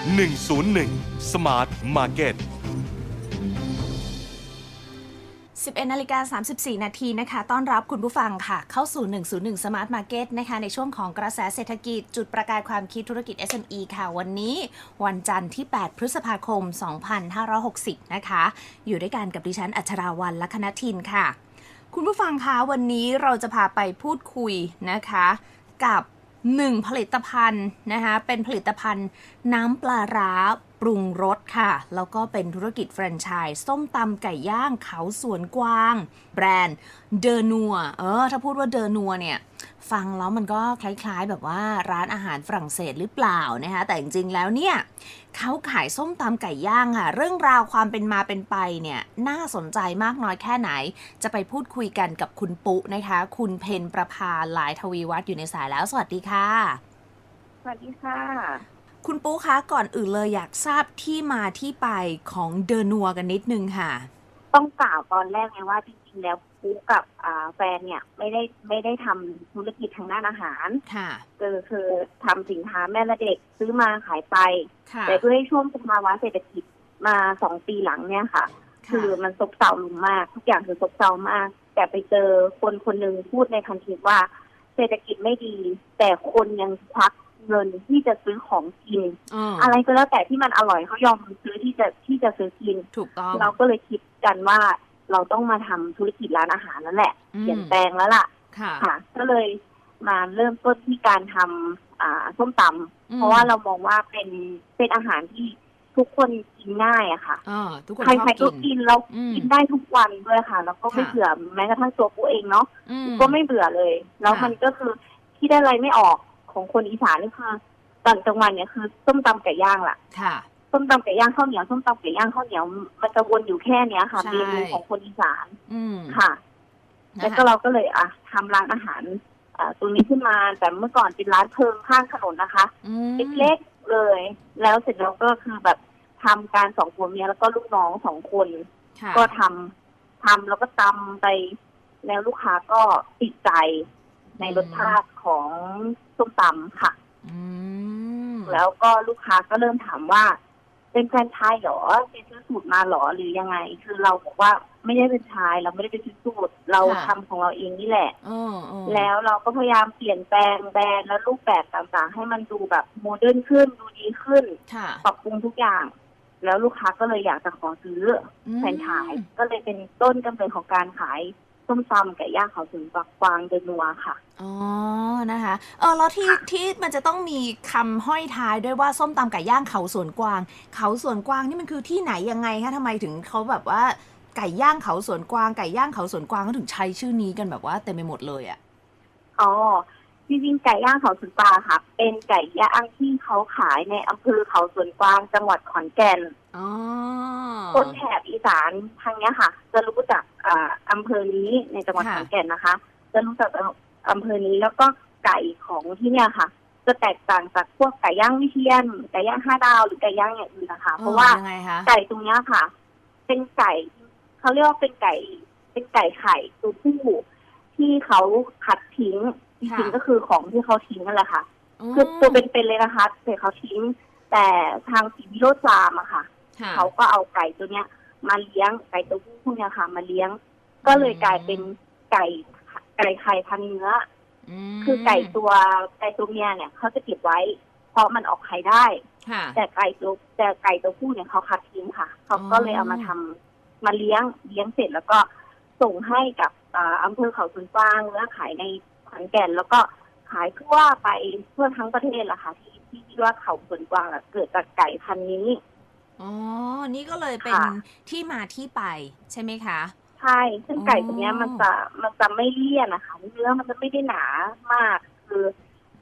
101 Smart Market 11นาฬิกา34 นาทีนะคะ ต้อนรับคุณผู้ฟังค่ะ เข้าสู่ 101 Smart Market นะคะ ในช่วงของกระแสเศรษฐกิจ จุดประกายความคิดธุรกิจ SME ค่ะ วันนี้วันจันทร์ที่ 8 พฤษภาคม 2560 นะคะ อยู่ด้วยกันกับดิฉัน อัชราวันลัคนาทินค่ะ คุณผู้ฟังคะ วันนี้เราจะพาไปพูดคุยนะคะ กับ หนึ่งผลิตภัณฑ์นะคะเป็นผลิตภัณฑ์น้ำปลาร้าปรุงรสค่ะ แล้วก็เป็นธุรกิจแฟรนไชส์ส้มตำไก่ย่างเขาสวนกวาง แบรนด์เดอนัวเออถ้าพูดว่าเดอนัวเนี่ย ฟังแล้วมันก็คล้ายๆ แบบว่าร้านอาหารฝรั่งเศสหรือเปล่านะคะแต่จริงๆแล้วเนี่ยเขาขายส้มตำไก่ย่างค่ะ เรื่องราวความเป็นมาเป็นไปเนี่ยน่าสนใจมากน้อยแค่ไหน จะไปพูดคุยกันกับคุณปุ๊นะคะ คุณเพนประภาหลายทวีวัฒน์อยู่ในสายแล้ว สวัสดีค่ะ สวัสดีค่ะ คุณปุ๊คะก่อนอื่นเลยอยากทราบที่มาที่ไปของเดอนัวกันนิดนึงค่ะ ต้องกล่าวตอนแรกไงว่าจริงๆแล้ว ปุ๊กกับอ่าแฟนเนี่ยไม่ได้ไม่ได้ทำธุรกิจทางด้านอาหาร ค่ะคือคือทำสินค้าแม่และเด็กซื้อมาขายไปค่ะแต่ด้วยช่วงสภาวะเศรษฐกิจมาสองปีหลังเนี่ยค่ะ คือมันซบเซาลงมากทุกอย่างคือซบเซามาก แต่ไปเจอคนคนหนึ่งพูดในคันทีว่า เศรษฐกิจไม่ดี แต่คนยังควักเงินที่จะซื้อของกินอ๋ออะไรก็แล้วแต่ที่มันอร่อยเขายอมซื้อที่จะที่จะซื้อกิน ถูกต้องเราก็เลยคิดกันว่า เราต้องมาทำธุรกิจร้านอาหารนั่นแหละอืมเปลี่ยนแปลงแล้วล่ะค่ะ ค่ะ ก็เลยมาเริ่มต้นที่การทำอ่าส้มตำเพราะว่าเรามองว่าเป็นเป็นอาหารที่ทุกคนกินง่ายอะค่ะอ่าทุกคนใครชอบใครก็กินกินแล้วอืมกินได้ทุกวันด้วยค่ะ แล้วก็ไม่ค่ะเบื่อแม้กระทั่งตัวปูเองเนาะอืมก็ไม่เบื่อเลย แล้วค่ะมันก็คือที่ได้อะไรไม่ออกของคนอีสานนี่คือตอนกลางวันเนี่ยคือส้มตำไก่ย่างล่ะค่ะ ส้มตำไก่ย่างข้าวเหนียวส้มตำไก่ย่างข้าวเหนียวมันจะวนอยู่แค่เนี้ยค่ะใช่ เมนูของคนอีสานอืมค่ะ นะคะแล้วก็เราก็เลยอะทำร้านอาหารอ่าตรงนี้ขึ้นมา แต่เมื่อก่อนเป็นร้านเพิงข้างถนนนะคะ อืมเล็กๆเลย แล้วเสร็จแล้วก็คือแบบทำการสองคนเนี้ยแล้วก็ลูกน้องสองคน ค่ะก็ทำทำแล้วก็ตำไป แล้วลูกค้าก็ติดใจในรสชาติของส้มตำค่ะ อืมแล้วก็ลูกค้าก็เริ่มถามว่า เป็นแฟรนไชส์เหรอเป็นซื้อสูตรมาเหรอหรือยังไง คือเราบอกว่าไม่ได้เป็นชายเราไม่ได้เป็นซื้อสูตรเราทำของเราเองนี่แหละเออเออแล้วเราก็พยายามเปลี่ยนแปลงแบรนด์และรูปแบบต่างๆ ให้มันดูแบบโมเดิร์นขึ้นดูดีขึ้นค่ะปรับปรุงทุกอย่าง แล้วลูกค้าก็เลยอยากจะขอซื้อแฟรนไชส์ก็เลยเป็นต้นกำเนิดของการขาย ส้มตำไก่ย่างเขาถึงปักฟางเดนัวค่ะ อ๋อ นะคะ เออแล้วที่ค่ะที่มันจะต้องมีคำห้อยท้ายด้วยว่าส้มตำไก่ย่างเขาสวนกวาง เขาสวนกวางนี่มันคือที่ไหนยังไงคะทำไมถึงเขาแบบว่าไก่ย่างเขาสวนกวางไก่ย่างเขาสวนกวางเขาถึงใช้ชื่อนี้กันแบบว่าเต็มไปหมดเลยอะอ๋อ จริงๆไก่ย่างเขาสวนปลาค่ะ เป็นไก่ย่างที่เขาขายในอำเภอเขาสวนกวางจังหวัดขอนแก่นอ๋อคนแถบอีสานทางเนี้ยค่ะ จะรู้จักอ่าอำเภอนี้ในจังหวัดค่ะขอนแก่นนะคะ จะรู้จักอำเภอนี้แล้วก็ไก่ของที่เนี่ยค่ะ จะแตกต่างจากพวกไก่ย่างวิเชียนไก่ย่างห้าดาวหรือไก่ย่างอย่างอื่นนะคะ เพราะว่าออยังไงคะไก่ตรงเนี้ยค่ะ เป็นไก่เขาเรียกว่าเป็นไก่ เป็นไก่ไข่ตัวผู้ที่เขาขัดทิ้ง จริงๆก็คือของที่เขาทิ้งนั่นแหละค่ะ คือตัวเป็นๆเลยนะคะแต่เขาทิ้ง แต่ทางสีวิโรจน์ฟาร์มอะค่ะค่ะ เขาก็เอาไก่ตัวเนี้ย มาเลี้ยงไก่ตัวผู้พวกเนี้ยค่ะ มาเลี้ยง ก็เลยกลายเป็นไก่ไก่ไข่พันเนื้อมคือไก่ตัวไก่ตัวเมียเนี่ยเขาจะเก็บไว้ เพราะมันออกไข่ได้ค่ะแต่ไก่ตัวแต่ไก่ตัวผู้เนี่ยเขาคัดทิ้งค่ะ เขาก็เลยเอามาทำมาเลี้ยงเลี้ยงเสร็จแล้วก็ส่งให้กับอ่าอำเภอเขาสวนกวางแล้วขายใน ขอนแก่น แล้วก็ขายทั่วไปทั่วทั้งประเทศละค่ะที่ที่ที่ว่าเขาสวนกวางอะเกิดจากไก่พันธุ์นี้ อ๋อ นี่ก็เลยเป็นค่ะ ที่มาที่ไปใช่ไหมคะ ใช่ซึ่งไก่ตัวเนี้ยอ๋อ มันจะมันจะไม่เลี่ยนนะคะเนื้อมันจะไม่ได้หนามาก คือ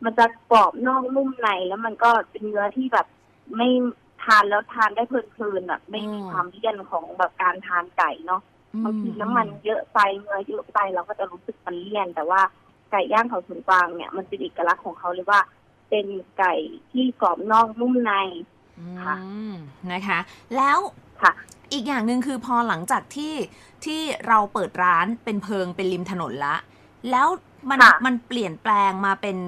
มันจะกรอบนอกนุ่มใน แล้วมันก็เป็นเนื้อที่แบบไม่ทานแล้วทานได้เพลินๆแบบไม่มีความเลี่ยนของแบบการทานไก่เนาะบางทีน้ำมันเยอะไปเนื้อเยอะไปเราก็จะรู้สึกมันเลี่ยน แต่ว่า ไก่ย่างเขาสวนกวางเนี่ยมันเป็นเอกลักษณ์ของเขาเลยว่า เป็นไก่ที่กรอบนอกนุ่มในอืค่ะมนะคะ แล้วค่ะ อีกอย่างหนึ่งคือพอหลังจากที่ที่เราเปิดร้านเป็นเพิงเป็นริมถนนละ แล้วมันค่ะมันเปลี่ยนแปลงมาเป็น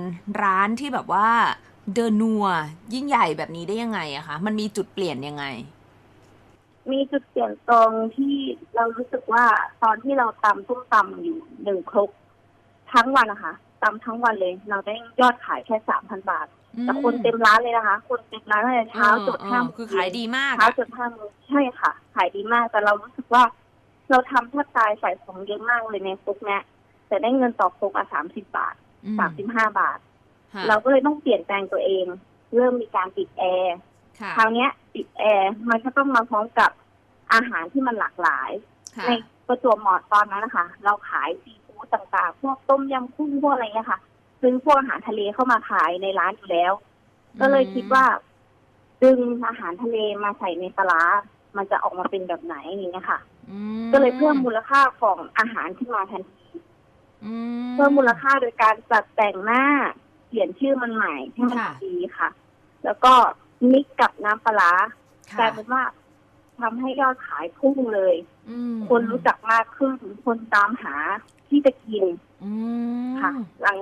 ร้านที่แบบว่าเดอนัวยิ่งใหญ่แบบนี้ได้ยังไงอะคะ มันมีจุดเปลี่ยนยังไง มีจุดเปลี่ยนตรงที่เรารู้สึกว่าตอนที่เราตำส้มตำอยู่หนึ่งครก ทั้งวันนะคะตำทั้งวันเลย เราได้ยอดขายแค่สามพันบาท แต่คนเต็มร้านเลยนะคะ คนเต็มร้านตั้งแต่เช้าจนเออห้าเอโมองคือขายดีมากเช้าอะจนห้าโมงใช่ค่ะ ขายดีมาก แต่เรารู้สึกว่า เราทำแทบตายใส่ของเยอะมากเลยในครกเนี้ยแต่ได้เงินต่อครกอะสามสิบบาทอืมสามสิบห้าบาทค่ะเราก็เลยต้องเปลี่ยนแปลงตัวเอง เริ่มมีการติดแอร์ค่ะคราวเนี้ยติดแอร์มันก็ต้องมาพร้อมกับอาหารที่มันหลากหลายค่ะในประจวบเหมาะตอนนั้นนะคะ เราขายซี ฟู้ดต่างๆ พวกต้มยำกุ้งพวกอะไรเงี้ยค่ะ ซื้อพวกอาหารทะเลเข้ามาขายในร้านอยู่แล้ว ก็เลยคิดว่า ดึงอาหารทะเลมาใส่ในปลาร้ามันจะออกมาเป็นแบบไหนอย่างเงี้ยค่ะอืก็เลยเพิ่มมูลค่าของอาหารขึ้นมาทันทีอืเพิ่มมูลค่าโดยการจัดแต่งหน้าเปลี่ยนชื่อมันใหม่ให้มันค่ะดีค่ะ แล้วก็มิกกับน้ำปลาร้าค่ะกลายเป็นว่าทำให้ยอดขายพุ่งเลยอืมคนรู้จักมากขึ้น คนตามหา ที่จะกินอืมค่ะ หลัง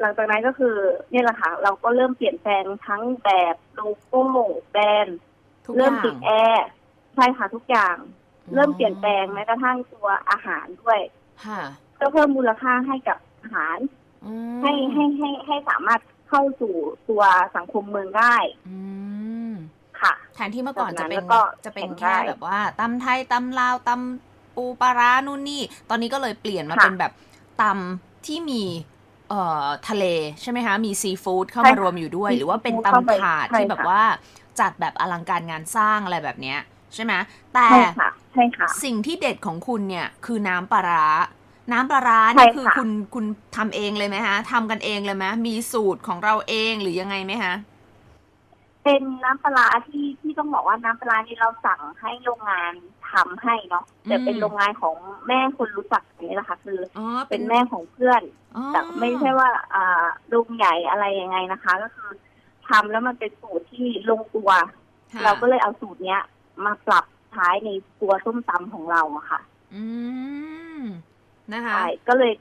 หลังจากนั้นก็คือเนี่ยแหละค่ะ เราก็เริ่มเปลี่ยนแปลงทั้งแบบโลโก้แบรนด์ทุกเริ่มอย่างติดแอร์ใช่ค่ะทุกอย่าง เริ่มเปลี่ยนแปลงแม้กระทั่งตัวอาหารด้วยค่ะก็เพิ่มมูลค่าให้กับอาหารอืมให้ให้ให้ให้สามารถเข้าสู่ตัวสังคมเมืองได้อืมค่ะแทนที่เมื่อก่อนจะเป็นแบบนั้นแล้วก็จะเป็นแข่งแค่ได้แบบว่าตำไทยตำลาวตำ ปูปลาร้านู่นนี่ ตอนนี้ก็เลยเปลี่ยนมาค่ะเป็นแบบตำที่มีเอ่อทะเลใช่ไหมคะ มีซีฟู้ดเข้าใช่มาค่ะรวมอยู่ด้วยมีหรือว่าเป็นซีฟู้ดเข้าไปตำถาดใช่ที่แบบค่ะว่าจัดแบบอลังการงานสร้างอะไรแบบเนี้ยใช่ไหมแต่ใช่ค่ะใช่ค่ะสิ่งที่เด็ดของคุณเนี่ยคือน้ำปลาร้า น้ำปลาร้าใช่นี่คือค่ะคุณคุณทำเองเลยไหมคะทำกันเองเลยไหมมีสูตรของเราเองหรือยังไงไหมคะ เป็นน้ำปลาร้าที่ที่ต้องบอกว่าน้ำปลาร้านี่เราสั่งให้โรงงานทำให้เนาะแต่เป็นโรงงานของแม่คนรู้จักนี่แหละค่ะคืออ๋อเป็นแม่ของเพื่อน อ๋อแต่ไม่ใช่ว่าอ่าลุงใหญ่อะไรยังไงนะคะ ก็คือทำแล้วมันเป็นสูตรที่ลงตัว ค่ะเราก็เลยเอาสูตรเนี้ย มาปรับใช้ในตัวส้มตำของเราอะค่ะอืมนะคะใช่ก็เลย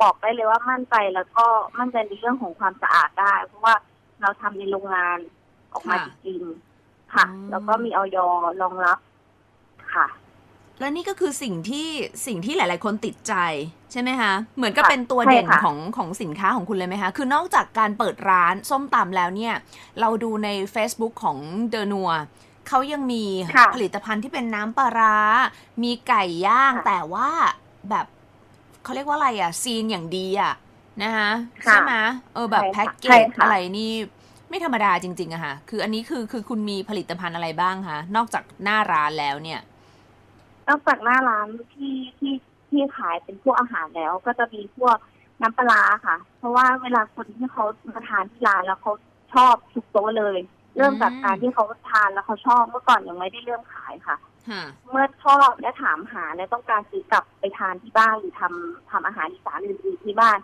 บอกได้เลยว่ามั่นใจแล้วก็มั่นใจในเรื่องของความสะอาดได้ เพราะว่าเราทำในโรงงาน ออกมาค่ะจริงๆค่ะอืมแล้วก็มีออยรองรับค่ะ และนี่ก็คือสิ่งที่สิ่งที่หลาย ๆ คนติดใจใช่ไหมคะ เหมือนกับค่ะเป็นตัวใช่เด่นค่ะของของสินค้าของคุณเลยไหมคะ คือนอกจากการเปิดร้านส้มตำแล้วเนี่ย เราดูใน Facebook ของเดอนัวเขายังมีค่ะผลิตภัณฑ์ที่เป็นน้ำปลาร้า มีไก่ย่างค่ะแต่ว่าแบบเขาเรียกว่าอะไรอะซีนอย่างดีอะนะคะค่ะใช่ไหมเออแบบใช่ค่ะแพ็กเกใช่จค่ะอะไรนี่ ไม่ธรรมดาจริงๆอะค่ะ คืออันนี้คือคือคุณมีผลิตภัณฑ์อะไรบ้างคะ นอกจากหน้าร้านแล้วเนี่ย นอกจากหน้าร้านที่ที่ที่ขายเป็นพวกอาหารแล้วก็จะมีพวกน้ำปลาร้าค่ะ เพราะว่าเวลาคนที่เขามาทานที่ร้านแล้วเขาชอบทุกโต๊ะเลย เริ่มจากการที่เขาทานแล้วเขาชอบเมื่อก่อนยังไม่ได้เริ่มขายค่ะค่ะเมื่อชอบและถามหาและต้องการซื้อกลับไปทานที่บ้านหรือทำทำอาหารอีสานอื่นๆที่บ้าน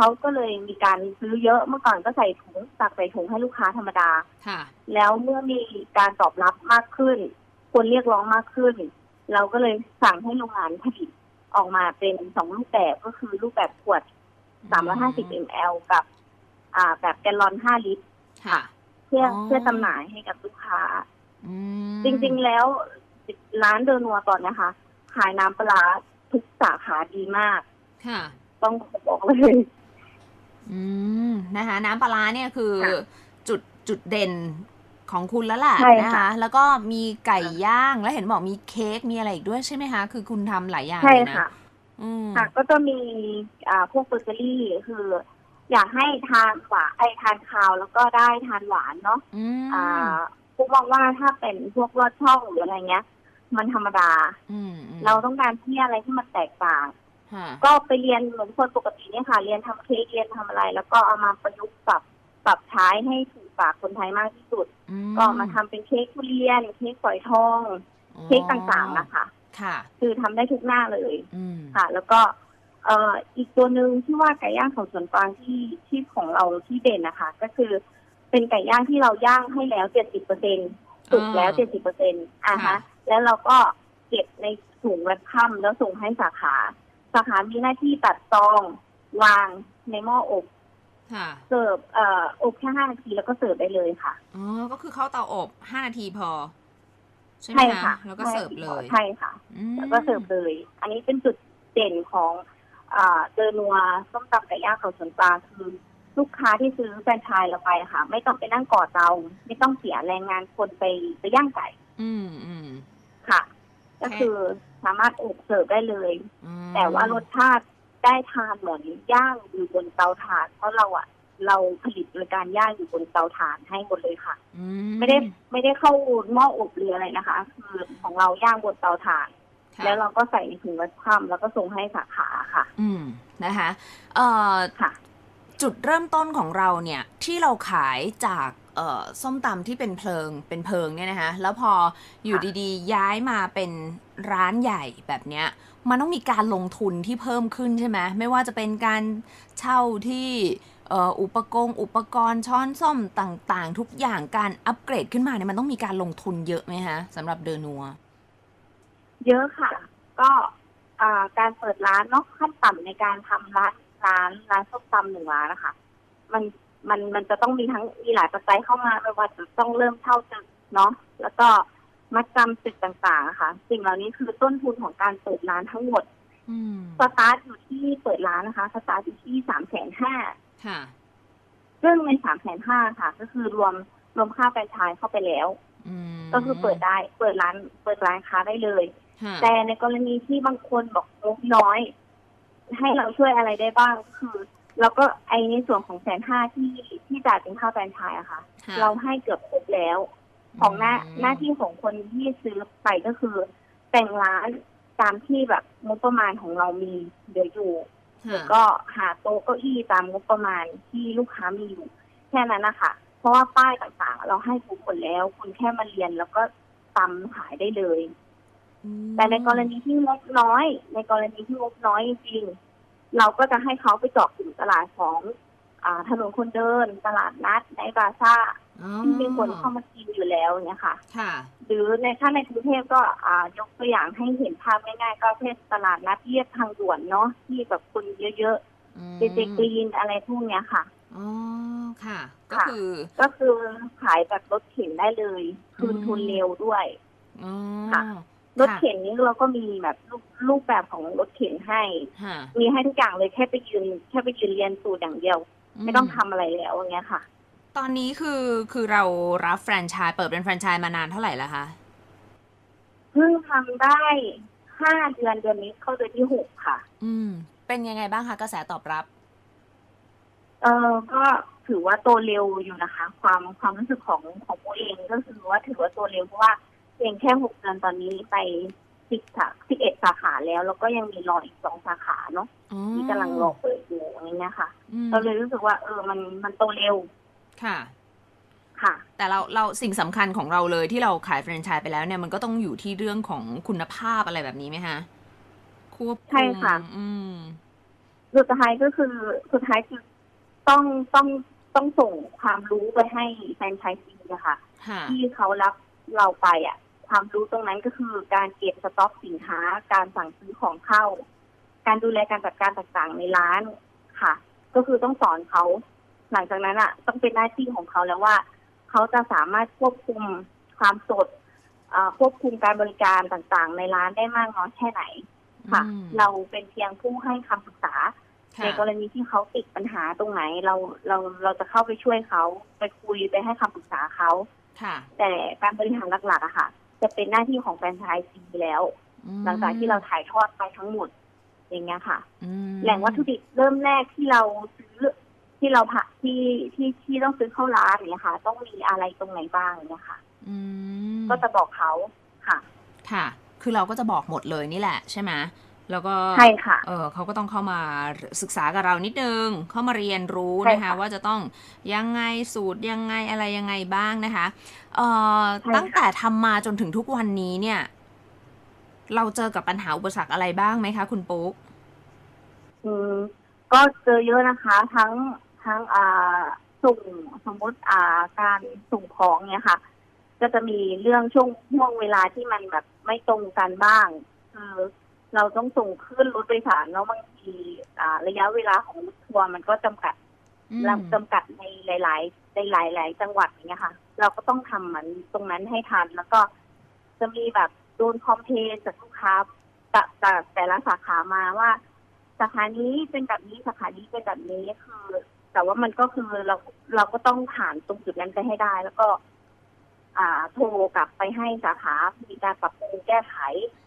เขาก็เลยมีการซื้อเยอะเมื่อก่อนก็ใส่ถุงตักใส่ถุงให้ลูกค้าธรรมดา ค่ะ แล้วเมื่อมีการตอบรับมากขึ้น คนเรียกร้องมากขึ้น เราก็เลยสั่งให้โรงงานผลิตออกมาเป็นสองรูปแบบก็คือรูปแบบขวด350 ml กับ อ่า แบบแกลลอน5ลิตร ค่ะ เพื่ออ๋อเพื่อจำหน่ายให้กับลูกค้าอืมจริงๆแล้วร้านเดอนัวตอนนะคะ ขายน้ำปลาร้าทุกสาขาดีมาก ค่ะ ต้องบอกเลย อืมนะคะ น้ำปลาร้าเนี่ยคือค่ะจุดจุดเด่นของคุณแล้วแหละใช่ค่ะนะคะ แล้วก็มีไก่ย่างแล้วเห็นบอกมีเค้กมีอะไรอีกด้วยใช่ไหมคะ คือคุณทำหลายอย่างใช่เลยนะค่ะอืมค่ะก็จะมีอ่าพวกเบเกอรี่คือ อยากให้ทานหวานไอทานคาวแล้วก็ได้ทานหวานเนาะอืมอ่าพวกมองว่าถ้าเป็นพวกลอดช่องหรืออะไรเงี้ย มันธรรมดาอืมอืมเราต้องการที่อะไรที่มันแตกต่างค่ะ ก็ไปเรียนเหมือนคนปกติเนี่ยค่ะ เรียนทำเค้กเรียนทำอะไร แล้วก็เอามาประยุกต์ปรับปรับใช้ให้ถูกปากคนไทยมากที่สุดอืก็มาทำเป็นเค้กทุเรียนเค้กฝอยทอง เค้กต่างๆนะคะค่ะ คือทำได้ทุกหน้าเลยอืมค่ะ แล้วก็เอ่ออีกตัวหนึ่งที่ว่าไก่ย่างของสวนกวางที่ที่ของเราที่เด่นนะคะ ก็คือเป็นไก่ย่างที่เราย่างให้แล้วเจ็ดสิบเปอร์เซ็นสุกแล้วเจ็ดสิบเปอร์เซ็นต์อะค่ะฮะ แล้วเราก็เก็บในถุงแรปค่ำแล้วส่งให้สาขา สาขามีหน้าที่ตัดซอง วางในหม้ออบค่ะเสิร์ฟเอ่ออบแค่ห้านาทีแล้วก็เสิร์ฟได้เลยค่ะอ๋อก็คือเข้าเตาอบห้านาทีพอ ใช่ไหมใช่คะค่ะแล้วก็เสิร์ฟเลยใช่ค่ะอืมแล้วก็เสิร์ฟเลย อันนี้เป็นจุดเด่นของอ่าเจอนัวส้มตำไก่ย่างเขาสวนปลาคือลูกค้าที่ซื้อแฟรนไชส์เราไปค่ะ ไม่ต้องไปนั่งก่อเตาไม่ต้องเสียแรงงานคนไปไปย่างไก่ อืมอืมค่ะโอเคก็คือ สามารถอบเสิร์ฟได้เลยอืมแต่ว่ารสชาติได้ทานเหมือนย่างอยู่บนเตาถ่าน เพราะเราอะเราผลิตโดยการย่างอยู่บนเตาถ่านให้หมดเลยค่ะอืไม่ได้ไม่ได้เข้าหม้ออบหรืออะไรนะคะ คือของเราย่างบนเตาถ่านค่ะแล้วเราก็ใส่ในถุงวัดความแล้วก็ส่งให้สาขาค่ะ อืมนะคะเอ่อค่ะ จุดเริ่มต้นของเราเนี่ย ที่เราขายจากเอ่อ ส้มตำที่เป็นเพลิงเป็นเพิงเนี่ยนะคะแล้วพออยู่ค่ะดีๆ ย้ายมาเป็นร้านใหญ่แบบเนี้ยมันต้องมีการลงทุนที่เพิ่มขึ้นใช่ไหมไม่ว่าจะเป็นการเช่าที่เอ่ออุปกรณ์อุปกรณ์ช้อนส้อมต่างๆ ทุกอย่างการอัปเกรดขึ้นมาเนี่ยมันต้องมีการลงทุนเยอะไหมคะสำหรับเดอนัว เยอะค่ะ ก็อ่าการเปิดร้านเนาะขั้นต่ำในการทำร้านร้านร้านส้มตำหนึ่งร้านนะคะ มัน มันมันจะต้องมีทั้งมีหลายปัจจัยเข้ามาไม่ว่าจะต้องเริ่มเช่าตึกเนาะแล้วก็มัดจำตึกต่างๆอะค่ะ สิ่งเหล่านี้คือต้นทุนของการเปิดร้านทั้งหมดอืมสตาร์ทอยู่ที่เปิดร้านนะคะสตาร์ทอยู่ที่สามแสนห้าค่ะซึ่งในสามแสนห้าค่ะ ก็คือรวมรวมค่าแฟรนไชส์เข้าไปแล้วอืมก็คือเปิดได้ เปิดร้าน เปิดร้านค้าได้เลยค่ะแต่ในกรณีที่บางคนบอกงบน้อย ให้เราช่วยอะไรได้บ้างก็คือ เราก็ไอในส่วนของแสนห้าที่ที่จ่ายเป็นค่าแฟรนไชส์อะค่ะ ค่ะ เราให้เกือบครบแล้ว ของหน้าอืม หน้าที่ของคนที่ซื้อไปก็คือ แต่งร้านตามที่แบบงบประมาณของเรามีเดี๋ยวอยู่ ค่ะแล้วก็หาโต๊ะเก้าอี้ตามงบประมาณที่ลูกค้ามีอยู่ แค่นั้นนะคะเพราะว่าป้ายต่างๆ เราให้ทุกคนแล้ว คุณแค่มาเรียนแล้วก็ตำขายได้เลยอืมแต่ในกรณีที่งบน้อย ในกรณีที่งบน้อยจริงๆ เราก็จะให้เขาไปเจาะกลุ่มตลาดของอาถนนคนเดิน ตลาดนัดในบาซ่าอ๋อที่มีคนเข้ามากินอยู่แล้วเนี่ยค่ะค่ะหรือในถ้าในกรุงเทพก็อ่ายกตัวอย่างให้เห็นภาพง่ายๆก็เช่นตลาดนัดเรียบทางด่วนเนาะที่แบบคนเยอะอืมๆเจเจกรีนอะไรพวกเนี้ยค่ะอ๋อค่ะ ก็ค่ะคือ ก็คือขายแบบรถเข็นได้เลย คืนอืมทุนเร็วด้วยอ๋อค่ะ รถเข็นนี้เราก็มีแบบรูปรูปแบบของรถเข็นให้ค่ะมีให้ทุกอย่างเลยแค่ไปยืนแค่ไปยืนเรียนสูตรอย่างเดียว ไม่ต้องทำอะไรแล้วอย่างเงี้ยค่ะ ตอนนี้คือคือเรารับแฟรนไชส์เปิดเป็นแฟรนไชส์มานานเท่าไหร่แล้วคะเพิ่งทำได้ห้าเดือนเดือนนี้เข้าเดือนที่หกค่ะ อืม เป็นยังไงบ้างคะกระแสตอบรับ เออก็ถือว่าโตเร็วอยู่นะคะ ความความรู้สึกของของโมเองก็คือว่าถือว่าโตเร็วเพราะว่า เพียงแค่หกเดือนตอนนี้ไปสิบสาสิบเอ็ดสาขาแล้ว แล้วก็ยังมีรออีกสองสาขาเนาะอ๋อที่กำลังรอเปิดอยู่อย่างเงี้ยค่ะอืมเราเลยรู้สึกว่า เออมันมันโตเร็วค่ะ ค่ะ แต่เราเราสิ่งสำคัญของเราเลยที่เราขายแฟรนไชส์ไปแล้วเนี่ยมันก็ต้องอยู่ที่เรื่องของคุณภาพอะไรแบบนี้ไหมคะควบคุมใช่ค่ะ อืมสุดท้ายก็คือสุดท้ายคือต้องต้องต้องส่งความรู้ไปให้แฟนชายซีนะคะค่ะที่เขารับเราไปอะ ความรู้ตรงนั้นก็คือการเก็บสต็อกสินค้า การสั่งซื้อของเข้า การดูแลการจัดการต่างๆในร้านค่ะ ก็คือต้องสอนเขา หลังจากนั้นอะ ต้องเป็นหน้าที่ของเขาแล้วว่า เขาจะสามารถควบคุมความสดอ่าควบคุมการบริการต่างๆ ในร้านได้มากน้อยแค่ไหน ค่ะอืมเราเป็นเพียงผู้ให้คำปรึกษาค่ะในกรณีที่เขาติดปัญหาตรงไหน เราเราเราจะเข้าไปช่วยเขาไปคุยไปให้คำปรึกษาเขาค่ะแต่การบริหารหลักๆอะค่ะ จะเป็นหน้าที่ของแฟรนไชส์ซีแล้วอืมหลังจากที่เราถ่ายทอดไปทั้งหมด อย่างเงี้ยค่ะอืมแหล่งวัตถุดิบเริ่มแรกที่เราซื้อที่เราผ่าที่ที่ที่ต้องซื้อเข้าร้านอย่างเงี้ยค่ะ ต้องมีอะไรตรงไหนบ้างอย่างเงี้ยค่ะอืมก็จะบอกเขาค่ะ ค่ะ คือเราก็จะบอกหมดเลยนี่แหละใช่ไหม แล้วก็ใช่ค่ะเออเขาก็ต้องเข้ามาศึกษากับเรานิดนึง เข้ามาเรียนรู้ใช่นะคะค่ะว่าจะต้องยังไงสูตรยังไงอะไรยังไงบ้างนะคะเอ่อใช่ค่ะตั้งแต่ทำมาจนถึงทุกวันนี้เนี่ย เราเจอกับปัญหาอุปสรรคอะไรบ้างไหมคะ คุณปุ๊กอืมก็เจอเยอะนะคะ ทั้งทั้งอ่าส่งสมมติอ่าการส่งของเนี่ยค่ะ ก็จะมีเรื่องช่วงช่วงเวลาที่มันแบบไม่ตรงกันบ้างคือ เราต้องส่งขึ้นรถโดยสารแล้วบางทีอ่าระยะเวลาของรถทัวร์มันก็จำกัดอืมเราจำกัดในหลายๆในหลาย ๆ จังหวัดอย่างเงี้ยค่ะ เราก็ต้องทำมันตรงนั้นให้ทัน แล้วก็จะมีแบบโดนคอมเพลนจากลูกค้าจากจากแต่ละสาขามาว่าสาขานี้เป็นแบบนี้สาขานี้เป็นแบบนี้คือ แต่ว่ามันก็คือเราเราก็ต้องผ่านตรงจุดนั้นไปให้ได้ แล้วก็ อ่า โทรกลับไปให้สาขามีการปรับปรุงแก้ไข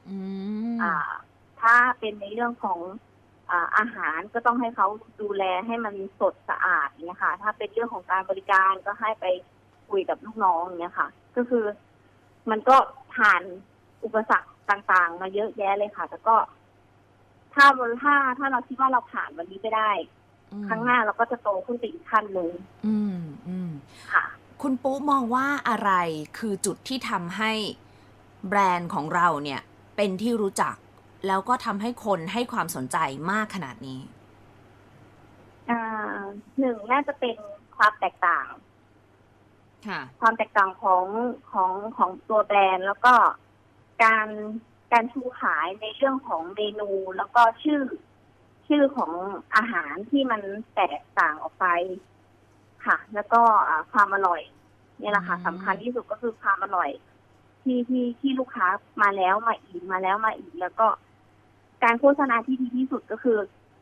อืมอ่า ถ้าเป็นในเรื่องของอ่าอาหารก็ต้องให้เขาดูแลให้มันสดสะอาดอย่างเงี้ยค่ะ ถ้าเป็นเรื่องของการบริการก็ให้ไปคุยกับลูกน้องอย่างเงี้ยค่ะ ก็คือมันก็ผ่านอุปสรรคต่างๆ มาเยอะแยะเลยค่ะ แต่ก็ ถ้าถ้าถ้าเราคิดว่าเราผ่านวันนี้ไปได้อืมครั้งหน้าเราก็จะโตขึ้นไปอีกขั้นหนึ่งอืมอืมค่ะ คุณปุ๊มองว่าอะไรคือจุดที่ทำให้แบรนด์ของเราเนี่ย เป็นที่รู้จัก แล้วก็ทำให้คนให้ความสนใจมากขนาดนี้อ่าหนึ่งน่าจะเป็นความแตกต่างค่ะความแตกต่างของของของตัวแบรนด์ แล้วก็การการชูขายในเรื่องของเมนู แล้วก็ชื่อชื่อของอาหารที่มันแตกต่างออกไป ค่ะ แล้วก็อ่าความอร่อยเนี่ยแหละค่ะอืมสำคัญที่สุดก็คือความอร่อย ที่ที่ที่ลูกค้ามาแล้วมาอีกมาแล้วมาอีกแล้วก็ การโฆษณาที่ดีที่สุดก็คือ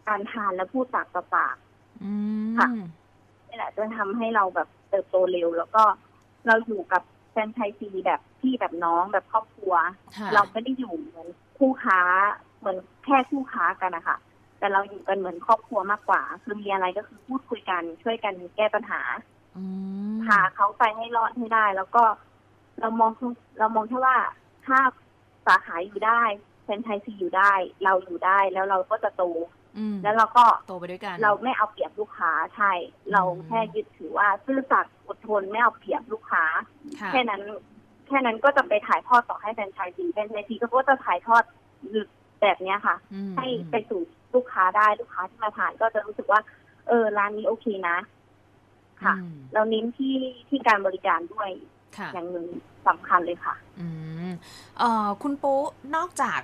การทานและพูดปากต่อปากอืมค่ะนี่แหละจะทำให้เราแบบเติบโตเร็ว แล้วก็เราอยู่กับแฟรนไชส์ซีแบบพี่แบบน้องแบบครอบครัวค่ะเราไม่ได้อยู่เหมือนคู่ค้าเหมือนแค่คู่ค้ากันนะคะแต่เราอยู่กันเหมือนครอบครัวมากกว่า คือมีอะไรก็คือพูดคุยกันช่วยกันแก้ปัญหาอืมพาเขาไปให้รอดให้ได้ แล้วก็เรามองเรามองแค่ว่าถ้าสาขาอยู่ได้แฟรนไชส์ซีอยู่ได้ เราอยู่ได้แล้วเราก็จะโตอืมแล้วเราก็โตไปด้วยกัน เราไม่เอาเปรียบลูกค้าใช่ เราแค่ยึดถือว่าซื่อสัตย์อดทนไม่เอาเปรียบลูกค้าค่ะแค่นั้น แค่นั้นก็จะไปถ่ายทอดต่อให้แฟรนไชส์ซีแฟรนไชส์ซีก็จะถ่ายทอดแบบเนี้ยค่ะอืมให้ไปสู่ลูกค้าได้ลูกค้าที่มาทานก็จะรู้สึกว่า เออร้านนี้โอเคนะ ค่ะอืมเราเน้นที่ที่การบริการด้วยค่ะอย่างหนึ่งสำคัญเลยค่ะ อืมเอ่อคุณปุ๊นอกจาก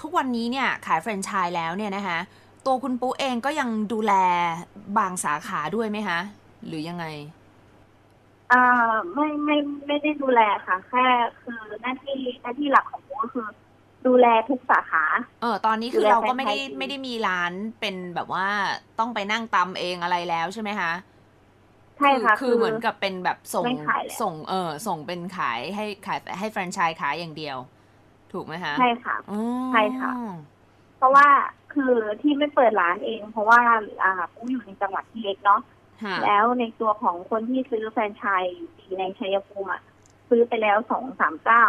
ทุกวันนี้เนี่ยขายแฟรนไชส์แล้วเนี่ยนะคะตัวคุณปุ๊เองก็ยังดูแลบางสาขาด้วยไหมคะหรือยังไงอ่าไม่ไม่ไม่ได้ดูแลค่ะ แค่คือหน้าที่หน้าที่หลักของผมก็คือ ดูแลทุกสาขา เออตอนนี้คือดูแลเราก็ไม่ได้แฟรนไชส์ไม่ได้มีร้านเป็นแบบว่าต้องไปนั่งตำเองอะไรแล้วใช่ไหมคะใช่ค่ะคือเหมือนกับเป็นแบบส่งไม่ขายแล้วส่งเออส่งเป็นขายให้ขายให้แฟรนไชส์ขายอย่างเดียว ถูกไหมคะ ใช่ค่ะอ๋อใช่ค่ะ เพราะว่าคือที่ไม่เปิดร้านเอง เพราะว่าอ่าปูอยู่ในจังหวัดที่เล็กเนาะค่ะแล้วในตัวของคนที่ซื้อแฟรนไชส์อยู่ในชัยภูมิอะซื้อไปแล้วสองสามเจ้า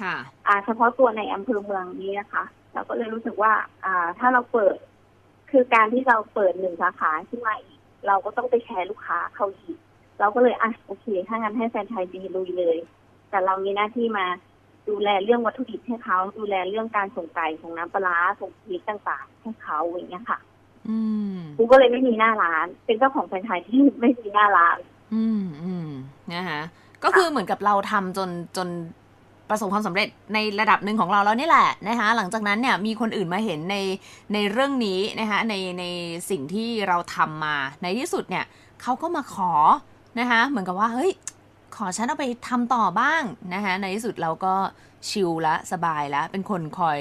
ค่ะ อ่า เฉพาะตัวในอำเภอเมืองนี้นะคะเราก็เลยรู้สึกว่า อ่า ถ้าเราเปิด คือการที่เราเปิดหนึ่งสาขาขึ้นมาอีก เราก็ต้องไปแชร์ลูกค้าเขาอีก เราก็เลยอะโอเค ถ้างั้นให้แฟรนไชส์ดีลุยเลย แต่เรามีหน้าที่มา ดูแลเรื่องวัตถุดิบให้เขา ดูแลเรื่องการส่งไก่ส่งน้ำปลาร้าส่งพริกต่างๆให้เขาอย่างเงี้ยค่ะอืมกูก็เลยไม่มีหน้าร้าน เป็นเจ้าของแฟรนไชส์ที่ไม่มีหน้าร้าน อืมอืมนะคะก็คือเหมือนกับเราทำจนจนประสบความสำเร็จในระดับหนึ่งของเราแล้วนี่แหละนะคะหลังจากนั้นเนี่ยมีคนอื่นมาเห็นในในเรื่องนี้นะคะในในสิ่งที่เราทำมาในที่สุดเนี่ยเขาก็มาขอนะคะเหมือนกับว่าเฮ้ย ขอฉันเอาไปทำต่อบ้างนะคะในที่สุดเราก็ชิลละสบายละเป็นคนคอย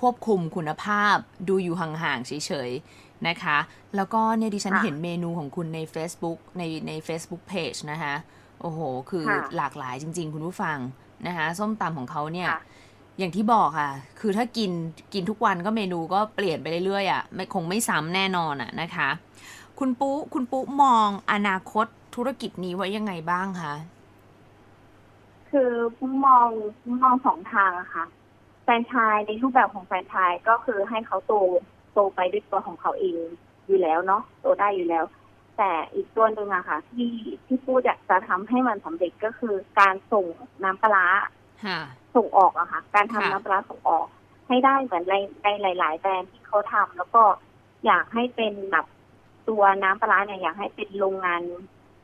ควบคุมคุณภาพ ดูอยู่ห่างๆเฉยๆนะคะ แล้วก็เนี่ยดิฉันค่ะเห็นเมนูของคุณใน Facebook ในใน Facebook Page นะคะโอ้โห คือค่ะหลากหลายจริง ๆ คุณผู้ฟังนะคะส้มตำของเขาเนี่ยค่ะอย่างที่บอกค่ะ คือถ้ากินกินทุกวันก็เมนูก็เปลี่ยนไปเรื่อยๆอะไม่คงไม่ซ้ำแน่นอนอะนะคะ คุณปุ๊คุณปุ๊มองอนาคตธุรกิจนี้ไว้ยังไงบ้างคะ คือผมมองผมมองสองทางอะค่ะแฟรนไชส์ในรูปแบบของแฟรนไชส์ก็คือให้เขาโตโตไปด้วยตัวของเขาเองอยู่แล้วเนาะโตได้อยู่แล้ว แต่อีกตัวหนึ่งอะค่ะ ที่ที่พูดอยากจะทำให้มันสำเร็จก็คือการส่งน้ำปลาร้าค่ะส่งออกอะค่ะ การทำค่ะน้ำปลาร้าส่งออก ให้ได้เหมือนในในหลาย ๆแบรนด์ที่เขาทำแล้วก็อยากให้เป็นแบบตัวน้ำปลาร้าเนี่ยอยากให้เป็นโรงงาน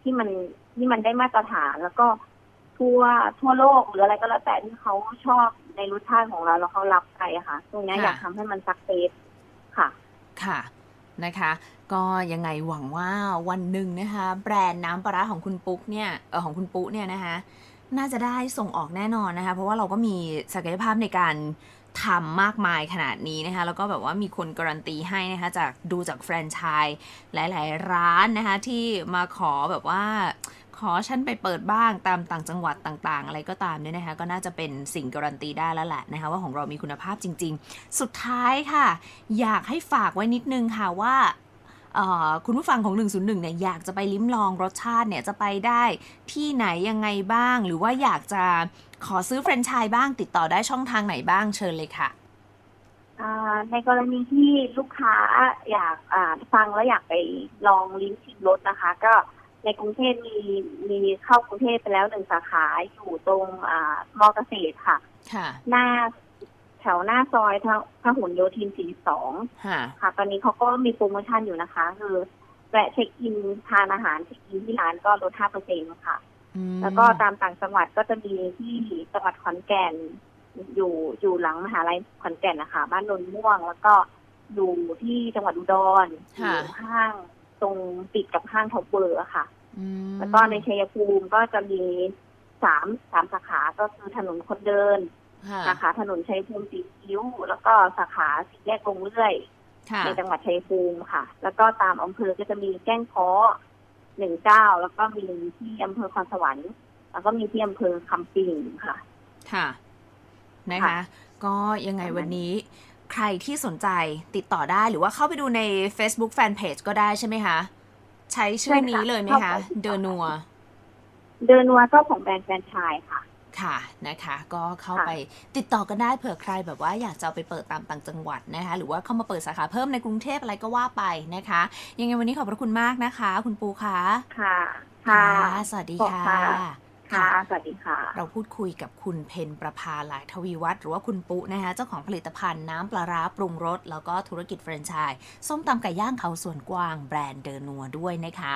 ที่มันที่มันได้มาตรฐานแล้วก็ ทั่วทั่วโลกหรืออะไรก็แล้วแต่ที่เขาชอบในรสชาติของเราแล้วเขารับไปอะค่ะ ตรงเนี้ยค่ะอยากทำให้มันสักเซสค่ะ ค่ะนะคะ ก็ยังไงหวังว่าวันหนึ่งนะคะ แบรนด์น้ำปลาร้าของคุณปุ๊กเนี่ยเออของคุณปุ๊เนี่ยนะคะ น่าจะได้ส่งออกแน่นอนนะคะ เพราะว่าเราก็มีศักยภาพในการทำมากมายขนาดนี้นะคะ แล้วก็แบบว่ามีคนการันตีให้นะคะ จากดูจากแฟรนไชส์หลาย ๆ ร้านนะคะ ที่มาขอแบบว่า ขอฉันไปเปิดบ้างตามต่างจังหวัดต่างๆ อะไรก็ตามเนี่ยนะคะ ก็น่าจะเป็นสิ่งการันตีได้แล้วแหละนะคะ ว่าของเรามีคุณภาพจริง ๆ สุดท้ายค่ะ อยากให้ฝากไว้นิดนึงค่ะว่าคุณผู้ฟังของ 101 เนี่ยอยากจะไปลิ้มลองรสชาติเนี่ยจะไปได้ที่ไหนยังไงบ้าง หรือว่าอยากจะขอซื้อแฟรนไชส์บ้างติดต่อได้ช่องทางไหนบ้างเชิญเลยค่ะในกรณีที่ลูกค้าอยากฟังแล้วอยากไปลองลิ้มชิมรสนะคะ ก็ ในกรุงเทพมีมีเข้ากรุงเทพไปแล้วหนึ่งสาขาอยู่ตรงอ่ามอเกษตรค่ะ ค่ะ หน้าแถวหน้าซอยพหพหลโยธิน 42 ค่ะ ค่ะ ตอนนี้เขาก็มีโปรโมชั่นอยู่นะคะ คือแวะเช็คอินทานอาหารเช็คอินที่ร้านก็ลด 5%ค่ะอืมแล้วก็ตามต่างจังหวัดก็จะมีที่จังหวัดขอนแก่น อยู่อยู่หลังมหาลัยขอนแก่นนะคะ บ้านนนม่วง แล้วก็อยู่ที่จังหวัดอุดรอยู่ห้าง ตรงติดกับห้างท็อปเวอร์อะค่ะอืมแล้วก็ในชัยภูมิก็จะมีสามสามสาขาก็คือถนนคนเดินค่ะสาขาถนนชัยภูมิสีคิ้ว แล้วก็สาขาสีแยกลงเรื่อยค่ะในจังหวัดชัยภูมิค่ะ แล้วก็ตามอำเภอก็จะมีแก้งเคาะหนึ่งเจ้าแล้วก็มีที่อำเภอคอนสวรรค์ แล้วก็มีที่อำเภอคำปิงค่ะ ค่ะ นะคะค่ะก็ยังไงประมาณวันนี้ ใครที่สนใจติดต่อได้หรือว่าเข้าไปดูใน Facebook Fanpage ก็ได้ใช่ไหมคะ ใช้ชื่อนี้เลยไหมคะ เดอนัว เดินวัวก็ของแบรนด์แฟรนไชส์ค่ะ ค่ะนะคะ ก็เข้าค่ะไปติดต่อกันได้เผื่อใครแบบว่าอยากจะเอาไปเปิดตามต่างจังหวัดนะคะ หรือว่าเข้ามาเปิดสาขาเพิ่มในกรุงเทพอะไรก็ว่าไปนะคะ ยังไงวันนี้ขอบพระคุณมากนะคะ คุณปูคะค่ะ ค่ะ สวัสดีขอบค่ะค่ะ ค่ะ สวัสดีค่ะ เราพูดคุยกับคุณเพนประภาหลายทวีวัฒน์หรือว่าคุณปุ๊นะคะ เจ้าของผลิตภัณฑ์น้ำปลาร้าปรุงรส แล้วก็ธุรกิจแฟรนไชส์ส้มตำไก่ย่างเขาสวนกวางแบรนด์เดอนัวด้วยนะคะ